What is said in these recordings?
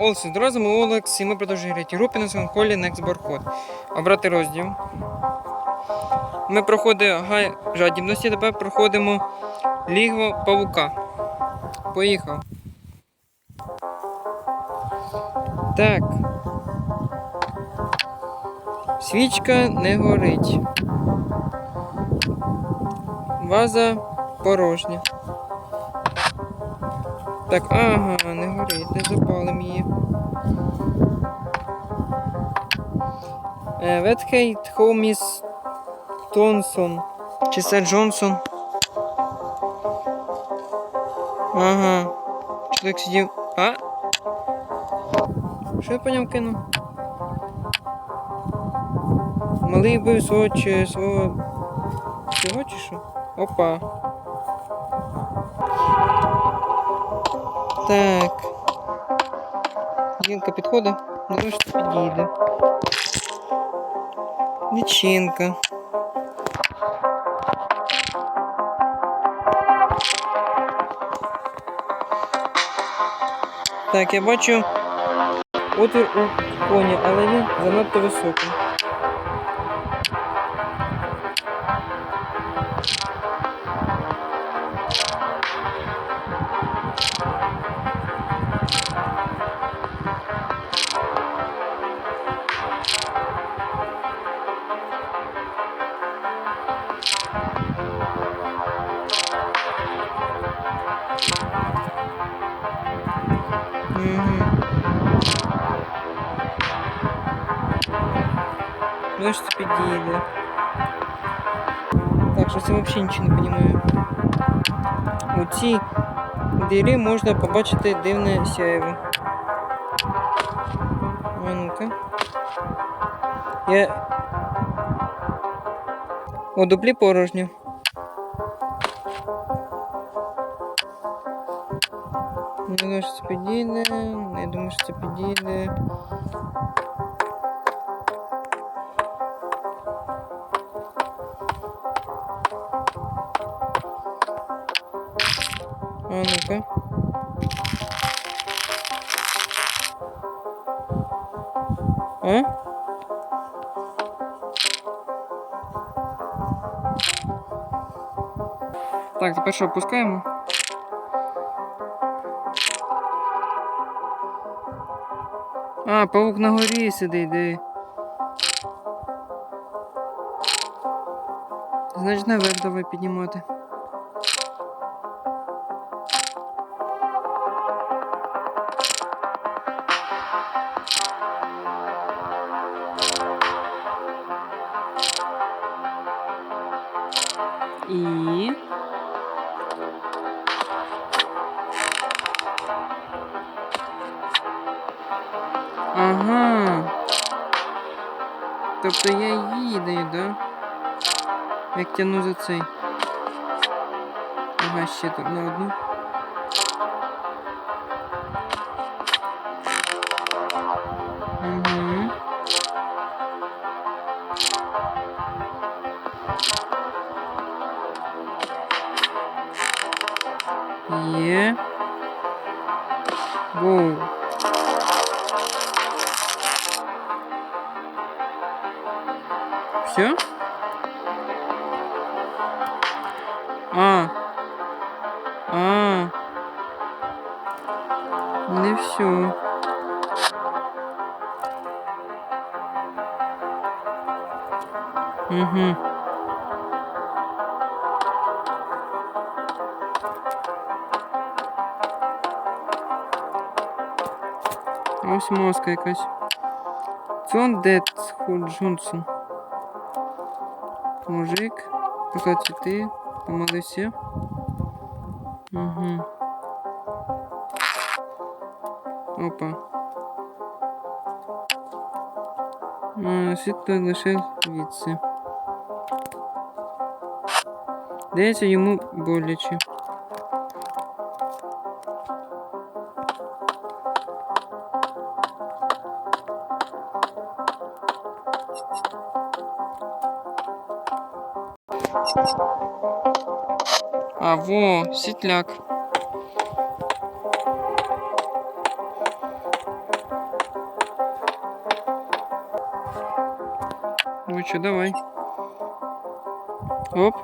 Олсі, дорозі ми Олекс, і ми продовжуємо грати групи на своєму колі Next Barcode. Обрати розділ. Ми проходимо гай жадібності, тепер проходимо лігво павука. Поїхав. Так. Свічка не горить. Ваза порожня. Так, ага, не горить, не запалим її. Е, Ветхейт Хоміс Тонсон. Чи це Джонсон? Ага. Чоловік сидів. А? Що я по ньому кинув? Малий бив свого чи свого. Чого чи що? Опа. Так. Жінка підходить, думаю, що підійде. Лічинка. Так, я бачу отвір у коні, але він занадто високий. Ну що це підійде. Так, що це взагалі нічого не розумію. У цій дирі можна побачити дивне сяєво. А ну-ка. Я. У дуплі порожньо. Не думаю, що це підійде. Не думаю, що це підійде. А ну-ка. А? Так, тепер що, опускаємо? А, паук на горі сидить, де. Значить, наверх давай піднімати. І. Ага. Тобто я її даю, да? Як тяну за цей. Ага, ще тут на одну. Є. Воу. Все? А. А. Не все. Угу. Ось маска якась. Це он Дед Джонсон. Мужик. Поклав цвіти. Помолився. Угу. Опа. А, світло лише звідси. Здається, йому боляче. А, во, сітляк. Ну що, давай. Оп.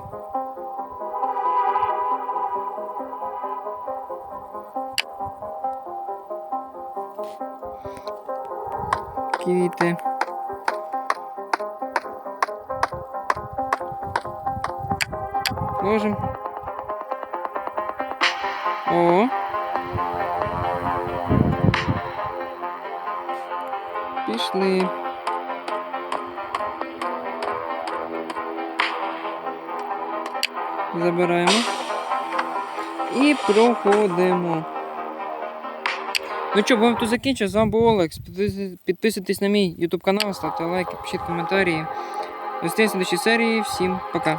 Квіти. Ложим. О. Пішли. Забираємо. І проходимо. Ну що, будемо тут закінчити. З вами був Олекс. Підписуйтесь- на мій YouTube канал, ставте лайки, пишіть коментарі. В следующій серії. Всім пока.